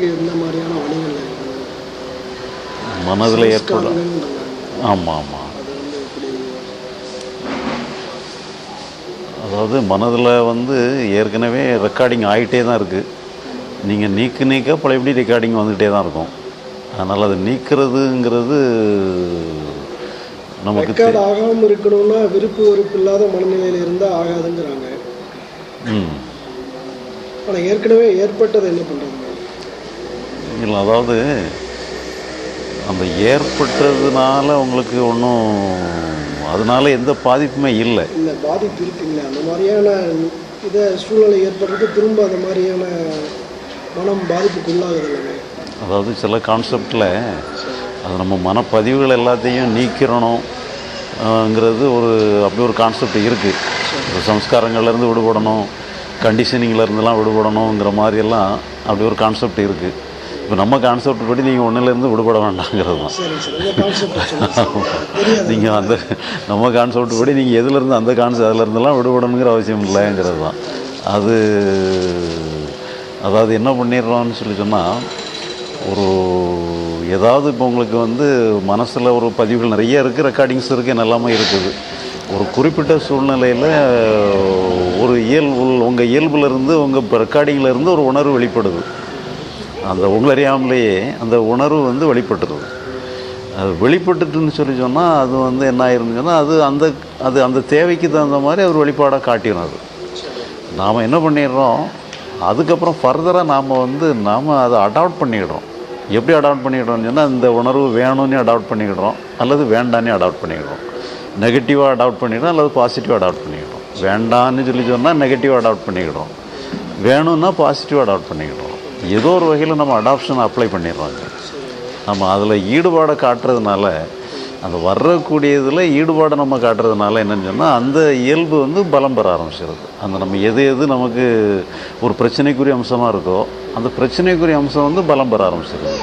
ஏற்படுறதுக்கு எந்த மாதிரியான வழிகள் இருக்குது மனதில் ஏற்படும். ஆமாம் ஆமாம் அதாவது மனதில் வந்து ஏற்கனவே ரெக்கார்டிங் ஆகிட்டே தான் இருக்குது நீங்கள் நீக்க நீக்க பழையபடி ரெக்கார்டிங் வந்துகிட்டே தான் இருக்கும். அதனால் அதை நீக்கிறதுங்கிறது நமக்கு ரெக்கார்ட் ஆகாமல் இருக்கணும்னா விருப்பு வெறுப்பு இல்லாத மனநிலையில் இருந்தால் ஆகாதுங்கிறாங்க. ம். ஆனால் ஏற்கனவே ஏற்பட்டதை என்ன பண்ணுறாங்க இல்லை அதாவது அந்த ஏற்பட்டதுனால உங்களுக்கு ஒன்றும் அதனால எந்த பாதிப்புமே இல்லை. இல்லை பாதிப்பு இருக்குங்களே. அந்த மாதிரியான இதை சூழ்நிலை ஏற்படுறது திரும்ப அந்த மாதிரியான மனம் பாதிப்புக்குள்ளாகுது அதாவது சில கான்செப்டில் அது நம்ம மனப்பதிவுகள் எல்லாத்தையும் நீக்கிறணும் ங்கிறது ஒரு அப்படி ஒரு கான்செப்ட் இருக்குது சம்ஸ்காரங்கள்லேருந்து விடுபடணும் கண்டிஷனிங்ல இருந்தெல்லாம் விடுபடணுங்கிற மாதிரியெல்லாம் அப்படி ஒரு கான்செப்ட் இருக்குது இப்போ நம்ம கான்செப்ட் படி நீங்கள் ஒன்றுலேருந்து விடுபட வேண்டாங்கிறது தான். நீங்கள் அந்த நம்ம கான்செப்ட் படி நீங்கள் எதுலேருந்து அந்த கான்செப்ட் அதுலேருந்தெல்லாம் விடுபடணுங்கிற அவசியம் இல்லைங்கிறது தான். அது அதாவது என்ன பண்ணிடுறோம்னு சொல்லி சொன்னால் ஒரு ஏதாவது இப்போ உங்களுக்கு வந்து மனசில் ஒரு பதிவுகள் நிறைய இருக்குது ரெக்கார்டிங்ஸ் இருக்குது எல்லாமே இருக்குது. ஒரு குறிப்பிட்ட சூழ்நிலையில் ஒரு இயல்பு உங்கள் இயல்புலேருந்து உங்கள் ரெக்கார்டிங்கில் ஒரு உணர்வு வெளிப்படுது. அந்த உங்களறியாமலேயே அந்த உணர்வு வந்து வெளிப்பட்டுருது அது வெளிப்பட்டுட்டுன்னு சொல்லி சொன்னால் அது வந்து என்ன ஆயிருன்னு சொன்னால் அது அந்த அது அந்த தேவைக்கு தகுந்த மாதிரி ஒரு வெளிப்பாடாக காட்டிடும் அது நாம் என்ன பண்ணிடுறோம் அதுக்கப்புறம் ஃபர்தராக நாம் வந்து நாம் அதை அடாப்ட் பண்ணிடுறோம். எப்படி அடாப்ட் பண்ணிடுறோம்னு சொன்னால் இந்த உணர்வு வேணும்னு அடாப்ட் பண்ணிக்கிறோம் அல்லது வேண்டான்னு அடாப்ட் பண்ணிக்கிறோம் நெகட்டிவாக அடாப்ட் பண்ணிக்கிறோம் அல்லது பாசிட்டிவாக அடாப்ட் பண்ணிக்கிறோம் வேண்டான்னு சொல்லி சொன்னால் நெகட்டிவாக அடாப்ட் பண்ணிக்கிடுறோம் வேணும்னா பாசிட்டிவாக அடாப்ட் பண்ணிக்கிடுறோம் ஏதோ ஒரு வகையில் நம்ம அடாப்ஷன் அப்ளை பண்ணிடுறாங்க. நம்ம அதில் ஈடுபாடை காட்டுறதுனால அந்த வர்றக்கூடியதில் ஈடுபாடை நம்ம காட்டுறதுனால என்னென்னு சொன்னால் அந்த இயல்பு வந்து பலம் பெற ஆரம்பிச்சிருது. அந்த நம்ம எது எது நமக்கு ஒரு பிரச்சனைக்குரிய அம்சமாக இருக்கோ அந்த பிரச்சனைக்குரிய அம்சம் வந்து பலம் பெற ஆரம்பிச்சிருது.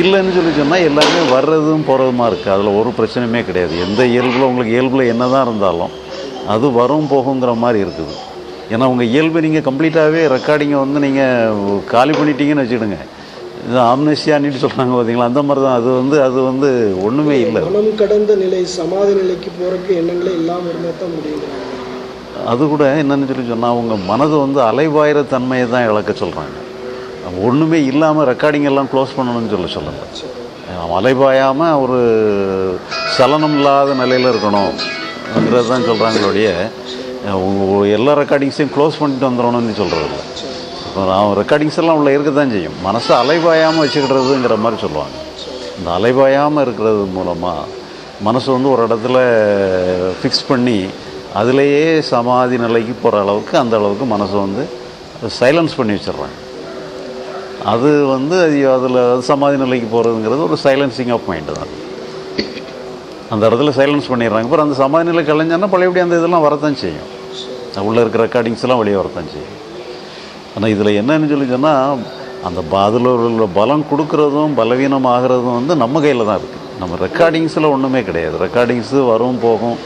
இல்லைன்னு சொல்லி சொன்னால் எல்லாமே வர்றதும் போகிறதுமா இருக்குது அதில் ஒரு பிரச்சனையுமே கிடையாது. எந்த இயல்பில் உங்களுக்கு இயல்பில் என்ன தான் இருந்தாலும் அது வரும் போகுங்கிற மாதிரி இருக்குது. ஏன்னா உங்கள் இயல்பை நீங்கள் கம்ப்ளீட்டாகவே ரெக்கார்டிங்கை வந்து நீங்கள் காலி பண்ணிட்டீங்கன்னு வச்சுடுங்க இது ஆம்னேஷியானிட்டு சொல்கிறாங்க பார்த்தீங்களா அந்த மாதிரி தான். அது வந்து அது வந்து ஒன்றுமே இல்லை. மனம் கடந்த நிலை சமாதி நிலைக்கு போறதுக்கு எண்ணங்களே இல்லாமல் இருந்தால் தான் முடியுங்கிறாங்க அது கூட என்னன்னு சொல்லி சொன்னால் அவங்க மனது வந்து அலைவாயிர தன்மையை தான் இழக்க சொல்கிறாங்க ஒன்றுமே இல்லாமல் ரெக்கார்டிங் எல்லாம் க்ளோஸ் பண்ணணும்னு சொல்ல சொல்லலை அலைபாயாமல் ஒரு சலனம் இல்லாத நிலையில் இருக்கணும்ங்கிறது தான் சொல்கிறாங்களோடைய உங்கள் எல்லா ரெக்கார்டிங்ஸையும் க்ளோஸ் பண்ணிட்டு வந்துடணும்னு சொல்கிறது இப்போ நான் ரெக்கார்டிங்ஸ் எல்லாம் உள்ள இருக்க தான் செய்யும். மனசை அலைபாயாமல் வச்சுக்கிடுறதுங்கிற மாதிரி சொல்லுவாங்க. இந்த அலைபாயாமல் இருக்கிறது மூலமாக மனசு வந்து ஒரு இடத்துல ஃபிக்ஸ் பண்ணி அதிலேயே சமாதி நிலைக்கு போகிற அளவுக்கு அந்த அளவுக்கு மனசை வந்து சைலன்ஸ் பண்ணி வச்சிடுறாங்க. அது வந்து அது அதில் சமாதி நிலைக்கு போகிறதுங்கிறது ஒரு சைலன்சிங் ஆஃப் மைண்டு தான். அந்த இடத்துல சைலன்ஸ் பண்ணிடுறாங்க. அப்புறம் அந்த சமாதி நிலை கலைஞ்சானா பழையபடி அந்த இதெல்லாம் வரத்தான் செய்யும். உள்ளே இருக்கிற ரெக்கார்டிங்ஸ்லாம் வெளியே வரத்தான் செய்யும். ஆனால் இதில் என்னன்னு சொல்லி சொன்னால் அந்த ப- அதில் உள்ள பலம் கொடுக்குறதும் பலவீனம் ஆகிறதும் வந்து நம்ம கையில் தான் இருக்குது நம்ம ரெக்கார்டிங்ஸில் ஒன்றுமே கிடையாது. ரெக்கார்டிங்ஸு வரும் போகும்.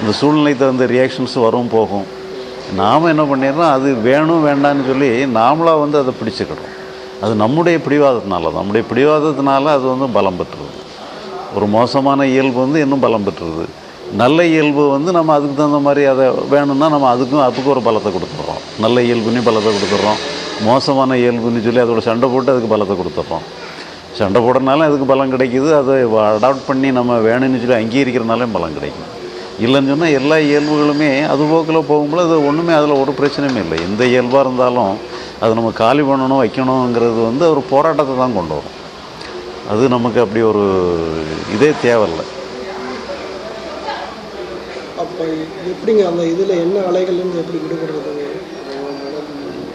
இந்த சூழ்நிலை தகுந்த ரியாக்ஷன்ஸ் வரும் போகும். நாம் என்ன பண்ணிடுறோம் அது வேணும் வேண்டான்னு சொல்லி நாமளாக வந்து அதை பிடிச்சிக்கிறோம் அது நம்முடைய பிடிவாதத்தினால தான் நம்முடைய பிடிவாதத்தினால அது வந்து பலம் பெற்றுருது. ஒரு மோசமான இயல்பு வந்து இன்னும் பலம் பெற்றுருது. நல்ல இயல்பு வந்து நம்ம அதுக்கு தகுந்த மாதிரி அதை வேணும்னா நம்ம அதுக்கும் அதுக்கு ஒரு பலத்தை கொடுத்துட்றோம். நல்ல இயல்புன்னு பலத்தை கொடுத்துட்றோம். மோசமான இயல்புன்னு சொல்லி அதோட சண்டை போட்டு அதுக்கு பலத்தை கொடுத்துட்றோம். சண்டை போடுறதுனால அதுக்கு பலம் கிடைக்குது. அதை அடாப்ட் பண்ணி நம்ம வேணும்னு சொல்லி அங்கீகரிக்கிறனாலையும் பலம் கிடைக்கும். இல்லைன்னு சொன்னால் எல்லா இயல்புகளுமே அது போக்கில் போகும்போது அது ஒன்றுமே அதில் ஒரு பிரச்சனையுமே இல்லை. எந்த இயல்பாக இருந்தாலும் அதை நம்ம காலி பண்ணணும் வைக்கணுங்கிறது வந்து ஒரு போராட்டத்தை தான் கொண்டு வரும். அது நமக்கு அப்படி ஒரு இதே தேவையில்லை. அப்போ எப்படிங்க அந்த இதில் என்ன அலைகள்லேருந்து எப்படி விடுபடுறதுங்க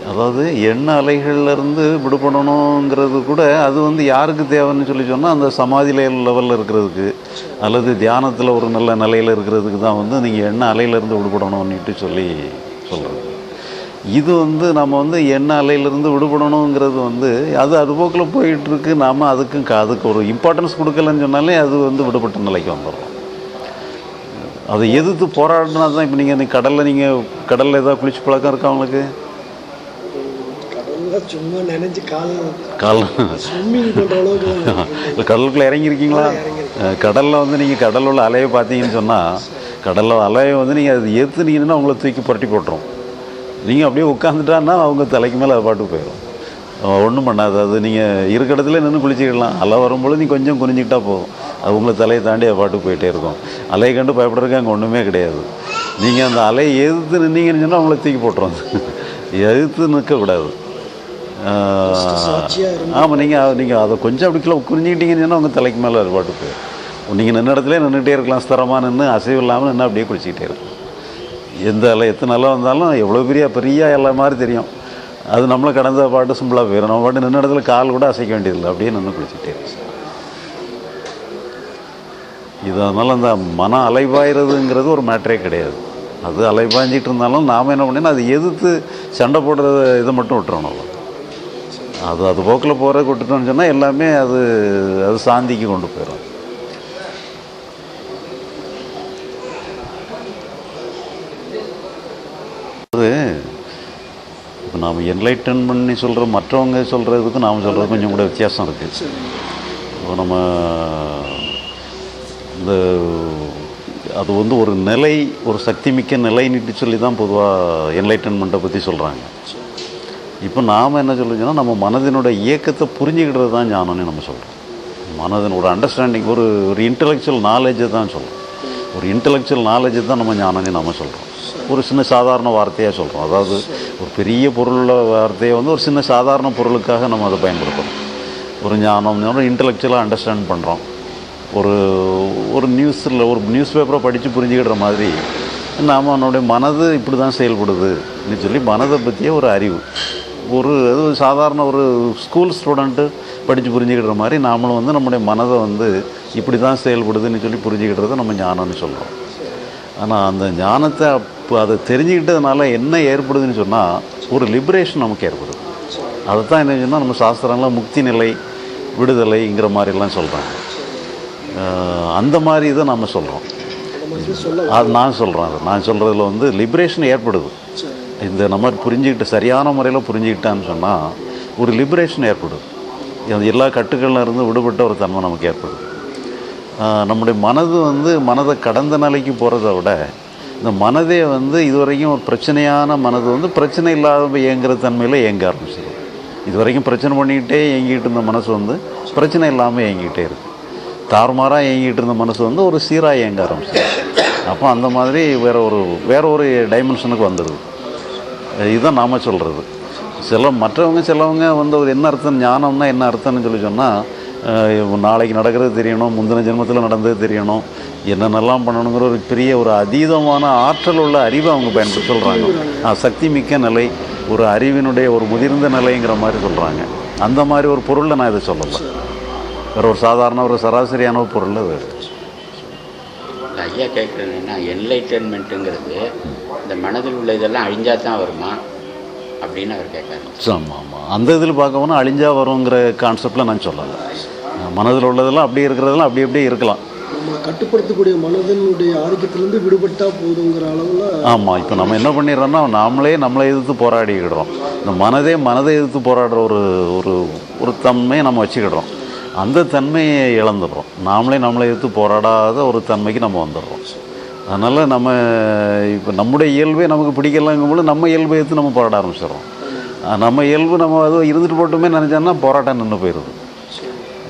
அதாவது எண்ண அலைகள்லேருந்து விடுபடணுங்கிறது கூட அது வந்து யாருக்கு தேவைன்னு சொல்லி சொன்னால் அந்த சமாதி லெவலில் இருக்கிறதுக்கு அல்லது தியானத்தில் ஒரு நல்ல நிலையில் இருக்கிறதுக்கு தான் வந்து நீங்கள் எண்ண அலையிலேருந்து விடுபடணும்னுட்டு சொல்லி சொல்கிறது இது வந்து நம்ம வந்து எண்ண அலையிலேருந்து விடுபடணுங்கிறது வந்து அது அதுபோக்கில் போயிட்டுருக்கு. நாம் அதுக்கும் அதுக்கு ஒரு இம்பார்ட்டன்ஸ் கொடுக்கலன்னு சொன்னாலே அது வந்து விடுபட்ட நிலைக்கு வந்துடுறோம் அதை எதிர்த்து போராடினா தான் இப்போ நீங்கள் கடலில் நீங்கள் கடலில் ஏதாவது குளிச்சு பழக்கம் இருக்கா நாங்களாம் சும்மா நினைஞ்சு கால் கால் கடலுக்குள்ளே இறங்கியிருக்கீங்களா? கடல்ல வந்து நீங்கள் கடல்ல உள்ள அலையை பார்த்தீங்கன்னு சொன்னால் கடல்ல அலையை வந்து நீங்கள் அது ஏற்றுனீங்கன்னா உங்களை தூக்கி புரட்டி போட்டுரும். நீங்கள் அப்படியே உட்காந்துட்டான்னா அவங்க தலைக்கு மேலே அது பாட்டுக்கு போயிடும் ஒன்றும் பண்ணாது. அது நீங்கள் இருக்க இடத்துல நின்று குளிச்சிக்கலாம் அலை வரும்பொழுது நீ கொஞ்சம் குனிஞ்சிக்கிட்டா போதும். அது உங்களை தலையை தாண்டி பாட்டுக்கு போயிட்டே இருக்கும். அலையை கண்டு பயப்படுறதுக்கு அங்கே ஒன்றுமே கிடையாது. நீங்கள் அந்த அலையை எதிர்த்து நின்னீங்கன்னு சொன்னால் உங்களை தூக்கி போட்டுரும். எதிர்த்து நிற்கக்கூடாது. ஆமாம் நீங்கள் நீங்கள் அதை கொஞ்சம் அப்படி கிலோ குறிஞ்சிக்கிட்டீங்கன்னு சொன்னால் உங்கள் தலைக்கு மேலே அது பாட்டு நீங்கள் நின்ன இடத்துல நின்றுட்டே இருக்கலாம். ஸ்திரமாக நின்று அசைவு இல்லாமல் நின்று அப்படியே குளிச்சிக்கிட்டே இருக்கும். எந்த அலை எத்தனை அலை வந்தாலும் எவ்வளோ பெரிய பெரிய அலை மாதிரி தெரியும். அது நம்மளை கடந்த பாட்டு சிம்பிளாக போயிடும் நம்ம பாட்டு நின்ன இடத்துல கால் கூட அசைக்க வேண்டியதில்லை. அப்படியே நின்று குளிச்சுட்டே இருந்துச்சு இது அதனால் அந்த மன அலைபாயிறதுங்கிறது ஒரு மேட்டரே கிடையாது. அது அலைபாய்ஞ்சிட்டு இருந்தாலும் நாம் என்ன பண்ணணும்? அது எதிர்த்து சண்டை போடுற இதை மட்டும் விட்டுறணும் அது அது போக்கில் போகிற விட்டுட்டோம்னு சொன்னால் எல்லாமே அது அது சாந்திக்கு கொண்டு போயிடும் அது இப்போ நாம் என்லைட்டன் பண்ணி சொல்கிற மற்றவங்க சொல்கிறதுக்கும் நாம் சொல்கிறது கொஞ்சம் கூட வித்தியாசம் இருக்குது இப்போ நம்ம இந்த அது வந்து ஒரு நிலை ஒரு சக்தி மிக்க நிலைன்னுட்டு சொல்லி தான் பொதுவாக என்லைட்டன்மெண்ட்டை பற்றி சொல்கிறாங்க இப்போ நாம் என்ன சொல்லுங்கன்னா நம்ம மனதினோட இயக்கத்தை புரிஞ்சுக்கிட்டது தான் ஞானம்னு நம்ம சொல்கிறோம் மனதினோட அண்டர்ஸ்டாண்டிங் ஒரு ஒரு இன்டலெக்சுவல் நாலேஜை தான் சொல்கிறோம் ஒரு இன்டலெக்சுவல் நாலேஜை தான் நம்ம ஞானம்னு நம்ம சொல்கிறோம் ஒரு சின்ன சாதாரண வார்த்தையாக சொல்கிறோம் அதாவது ஒரு பெரிய பொருளுள்ள வார்த்தையை வந்து ஒரு சின்ன சாதாரண பொருளுக்காக நம்ம அதை பயன்படுத்துகிறோம் ஒரு ஞானம் இன்டலெக்சுவலாக அண்டர்ஸ்டாண்ட் பண்ணுறோம் ஒரு ஒரு நியூஸில் ஒரு நியூஸ் பேப்பரை படித்து புரிஞ்சுக்கிற மாதிரி நாம் நம்மளுடைய மனது இப்படி தான் செயல்படுதுன்னு சொல்லி மனதை பற்றிய ஒரு அறிவு. ஒரு அது ஒரு சாதாரண ஒரு ஸ்கூல் ஸ்டூடெண்ட்டு படித்து புரிஞ்சுக்கிற மாதிரி நாமளும் வந்து நம்முடைய மனதை வந்து இப்படி தான் செயல்படுதுன்னு சொல்லி புரிஞ்சுக்கிட்டதை நம்ம ஞானம்னு சொல்கிறோம் ஆனால் அந்த ஞானத்தை இப்போ அதை தெரிஞ்சுக்கிட்டதுனால என்ன ஏற்படுதுன்னு சொன்னால் ஒரு லிபரேஷன் நமக்கு ஏற்படுது. அதை தான் என்ன சொன்னால் நம்ம சாஸ்திரம்லாம் முக்தி நிலை விடுதலைங்கிற மாதிரிலாம் சொல்கிறாங்க அந்த மாதிரி இதை நம்ம சொல்கிறோம் அது நான் சொல்கிறேன் அது. நான் சொல்கிறதுல வந்து லிபரேஷன் ஏற்படுது. இந்த நம்ம புரிஞ்சுக்கிட்டு சரியான முறையில் புரிஞ்சுக்கிட்டான்னு சொன்னால் ஒரு லிபரேஷன் ஏற்படுது. அது எல்லா கட்டுக்கள்ல இருந்து விடுபட்ட ஒரு தன்மை நமக்கு ஏற்படுது. நம்முடைய மனது வந்து மனதை கடந்த நிலைக்கு போகிறத விட இந்த மனதே வந்து இதுவரைக்கும் ஒரு பிரச்சனையான மனது வந்து பிரச்சனை இல்லாத இயங்குற தன்மையில் இயங்க ஆரம்பிச்சிடும் இது வரைக்கும் பிரச்சனை பண்ணிக்கிட்டே இயங்கிட்டு இருந்த மனசு வந்து பிரச்சனை இல்லாமல் இயங்கிக்கிட்டே இருக்கு. தாறுமாறாக இயங்கிட்டு இருந்த மனசு வந்து ஒரு சீராக இயங்க ஆரம்பிச்சிடும் அப்போ அந்த மாதிரி வேற ஒரு வேற ஒரு டைமென்ஷனுக்கு வந்துடுது இதுதான் நாம் சொல்கிறது சில மற்றவங்க சிலவங்க வந்து ஒரு என்ன அர்த்தம் ஞானம்னா என்ன அர்த்தம்னு சொல்லி சொன்னால் நாளைக்கு நடக்கிறது தெரியணும் முந்தின ஜென்மத்தில் நடந்தது தெரியணும் என்னென்னலாம் பண்ணணுங்கிற ஒரு பெரிய ஒரு அதீதமான ஆற்றல் உள்ள அறிவை அவங்க பயன்படுத்த சொல்கிறாங்க சக்தி மிக்க நிலை ஒரு அறிவினுடைய ஒரு முதிர்ந்த நிலைங்கிற மாதிரி சொல்கிறாங்க அந்த மாதிரி ஒரு பொருளில் நான் இதை சொல்லலை. வேற ஒரு சாதாரண ஒரு சராசரியான ஒரு பொருள் அது. ஐயா கேட்குறது என்ன என்லைட்டன்மெண்ட்டுங்கிறது இந்த மனதில் உள்ள இதெல்லாம் அழிஞ்சா தான் வருமா? அப்படின்னு அவர் கேட்காரு ஆமாம் ஆமாம் அந்த இதில் பார்க்க போனால் அழிஞ்சா வருங்கிற கான்செப்டில் நான் சொல்லலை. மனதில் உள்ளதெல்லாம் அப்படியே இருக்கிறதெல்லாம் அப்படி அப்படியே இருக்கலாம். நம்ம கட்டுப்படுத்தக்கூடிய மனதனுடைய ஆதிக்கத்திலிருந்து விடுபட்டா போதுங்கிற அளவில் ஆமாம் இப்போ நம்ம என்ன பண்ணிடுறோம்னா நாமளே நம்மளை எதிர்த்து போராடிக்கிடுறோம். இந்த மனதே மனதை எதிர்த்து போராடுற ஒரு ஒரு ஒரு தன்மையை நம்ம வச்சுக்கிடுறோம். அந்த தன்மையை இழந்துடுறோம். நாமளே நம்மளை எதிர்த்து போராடாத ஒரு தன்மைக்கு நம்ம வந்துடுறோம். அதனால் நம்ம இப்போ நம்முடைய இயல்பே நமக்கு பிடிக்கலங்கும்போது நம்ம இயல்பை எடுத்து நம்ம போராட ஆரம்பிச்சிடுறோம். நம்ம இயல்பு நம்ம அது இருந்துட்டு போட்டுமே நினச்சோன்னா போராட்டம் நின்று போயிடுது.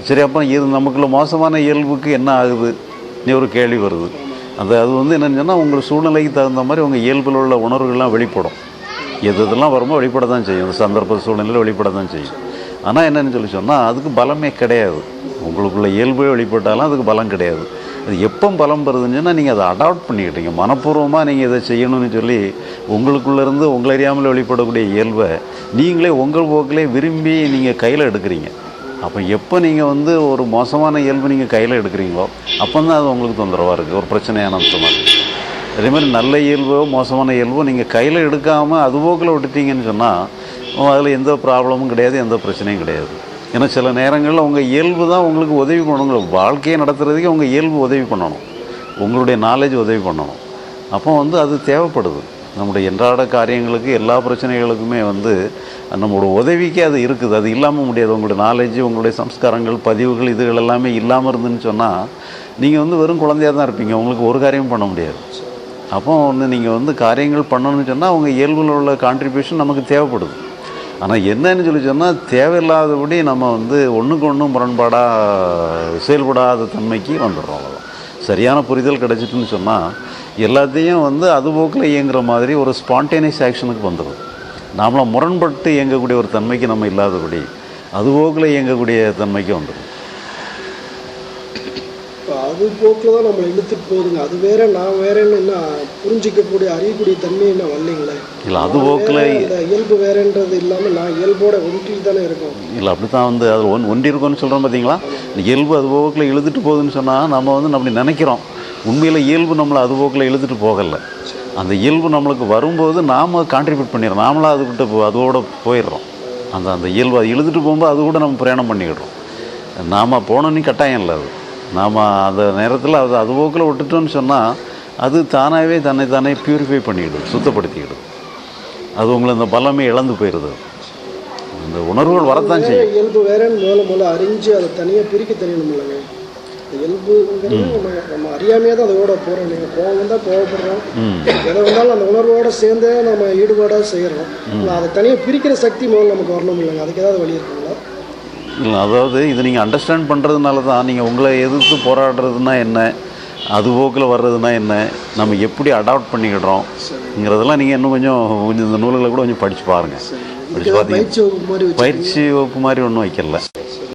சரி அப்போ இது நமக்குள்ள மோசமான இயல்புக்கு என்ன ஆகுது? நீ ஒரு கேள்வி வருது. அது அது வந்து என்னென்னு சொன்னால் உங்கள் சூழ்நிலைக்கு தகுந்த மாதிரி உங்கள் இயல்பில் உள்ள உணர்வுகள்லாம் வெளிப்படும். எது இதெல்லாம் வருமோ வெளிப்பட தான் செய்யும். அந்த சந்தர்ப்ப சூழ்நிலையில் வெளிப்பட தான் செய்யும். ஆனால் என்னென்னு சொல்லி சொன்னால் அதுக்கு பலமே கிடையாது. உங்களுக்குள்ள இயல்பே வெளிப்பட்டாலும் அதுக்கு பலம் கிடையாது. அது எப்போ பலம் வருதுன்னு சொன்னால் நீங்கள் அதை அடாப்ட் பண்ணிக்கிட்டீங்க. மனப்பூர்வமாக நீங்கள் இதை செய்யணும்னு சொல்லி உங்களுக்குள்ளேருந்து உங்களை அறியாமல் வெளிப்படக்கூடிய இயல்பை நீங்களே உங்கள் போக்கிலே விரும்பி நீங்கள் கையில் எடுக்கிறீங்க. அப்போ எப்போ நீங்கள் வந்து ஒரு மோசமான இயல்பு நீங்கள் கையில் எடுக்கிறீங்களோ அப்போ தான் அது உங்களுக்கு தொந்தரவாக இருக்குது ஒரு பிரச்சனையான அம்சமாக இருக்குது அதே மாதிரி நல்ல இயல்போ மோசமான இயல்போ நீங்கள் கையில் எடுக்காமல் அதுபோக்கில் விட்டுட்டீங்கன்னு சொன்னால் அதில் எந்த ப்ராப்ளமும் கிடையாது எந்த பிரச்சனையும் கிடையாது. ஏன்னா சில நேரங்களில் உங்கள் இயல்பு தான் உங்களுக்கு உதவி பண்ணணும். வாழ்க்கையை நடத்துகிறதுக்கே உங்கள் இயல்பு உதவி பண்ணணும். உங்களுடைய நாலேஜ் உதவி பண்ணணும். அப்போ வந்து அது தேவைப்படுது. நம்முடைய என்றாட காரியங்களுக்கு எல்லா பிரச்சனைகளுக்குமே வந்து நம்மளோட உதவிக்கு அது இருக்குது. அது இல்லாமல் முடியாது. உங்களுடைய நாலேஜ் உங்களுடைய சம்ஸ்காரங்கள் பதிவுகள் இதுகள் எல்லாமே இல்லாமல் இருந்துன்னு சொன்னால் நீங்கள் வந்து வெறும் குழந்தையாக தான் இருப்பீங்க. உங்களுக்கு ஒரு காரியமும் பண்ண முடியாது. அப்போ வந்து நீங்கள் வந்து காரியங்கள் பண்ணணும்னு சொன்னால் அவங்க இயல்பில் உள்ள கான்ட்ரிபியூஷன் நமக்கு தேவைப்படுது. ஆனால் என்னன்னு சொல்லி சொன்னால் தேவையில்லாதபடி நம்ம வந்து ஒன்றுக்கு ஒன்றும் முரண்பாடாக செயல்படாத தன்மைக்கு வந்துடுறோம் அவ்வளோதான் சரியான புரிதல் கிடச்சிட்டுன்னு சொன்னால் எல்லாத்தையும் வந்து அது போக்கில் இயங்குற மாதிரி ஒரு ஸ்பான்டேனியஸ் ஆக்ஷனுக்கு வந்துடும் நாமளாக முரண்பட்டு இயங்கக்கூடிய ஒரு தன்மைக்கு நம்ம இல்லாதபடி அது போக்கில் இயங்கக்கூடிய தன்மைக்கு வந்துடும் அது போக்கில் தான் நம்மளை இழுத்துட்டு போகுதுங்க அது வேற நான் வேறன்னு என்ன புரிஞ்சிக்கக்கூடிய அறியக்கூடிய தன்மை என்ன வரலைங்களே? இல்லை அது போக்கில் இயல்பு வேறன்றது இல்லாமல் நான் இயல்போட ஒன்றி தானே இருக்கோம். இல்லை அப்படி தான் வந்து அது ஒன் ஒன்றி இருக்கும்னு சொல்கிறோம் பார்த்தீங்களா இயல்பு அது போக்கில் இழுத்துட்டு போகுதுன்னு சொன்னால் நம்ம வந்து அப்படி நினைக்கிறோம். உண்மையில் இயல்பு நம்மளை அது போக்கில் இழுத்துட்டு போகலை. அந்த இயல்பு நம்மளுக்கு வரும்போது நாம் கான்ட்ரிபியூட் பண்ணிடுறோம். நாமளாக அதுக்கிட்ட போ அதோட போயிடுறோம். அந்த அந்த இயல்பு அது இழுத்துட்டு போகும்போது அது கூட நம்ம பிரயாணம் பண்ணிக்கிடுறோம். நாம் போகணுன்னு கட்டாயம் இல்லை அது. நாம் அந்த நேரத்தில் அது அது போக்கில் விட்டுட்டோம்னு சொன்னால் அது தானாகவே தன்னை தானே பியூரிஃபை பண்ணிக்கிடும் சுத்தப்படுத்திக்கிடும் அது உங்களை அந்த பலமே இழந்து போயிடுது அந்த உணர்வுகள் வரத்தான் செய்யும். இயல்பு வேறன்னு முதல்ல முதல்ல அறிஞ்சு அதை தனியாக பிரிக்க தெரியணும் இல்லைங்க. இயல்புங்கிறது நம்ம நம்ம அறியாமையே தான் அதோட போகிறோம் நீங்கள் கோவம் வந்தால் கோவப்படுறோம். எதை வந்தாலும் அந்த உணர்வோட சேர்ந்தே நம்ம ஈடுபாடாக செய்கிறோம் அதை தனியாக பிரிக்கிற சக்தி முதல்ல நமக்கு வரணும் இல்லைங்க. அதுக்கு ஏதாவது வழி இல்லை அதாவது இது நீங்கள் அண்டர்ஸ்டாண்ட் பண்ணுறதுனால தான் நீங்கள் உங்களை எதிர்த்து போராடுறதுனா என்ன? அது போக்கில் வர்றதுனா என்ன? நம்ம எப்படி அடாப்ட் பண்ணிக்கிடுறோம்ங்கிறதெல்லாம் நீங்கள் இன்னும் கொஞ்சம் கொஞ்சம் இந்த நூல்களை கூட கொஞ்சம் படித்து பாருங்கள் படித்து பார்த்தீங்க பயிற்சி வகுப்பு மாதிரி ஒன்றும் வைக்கல.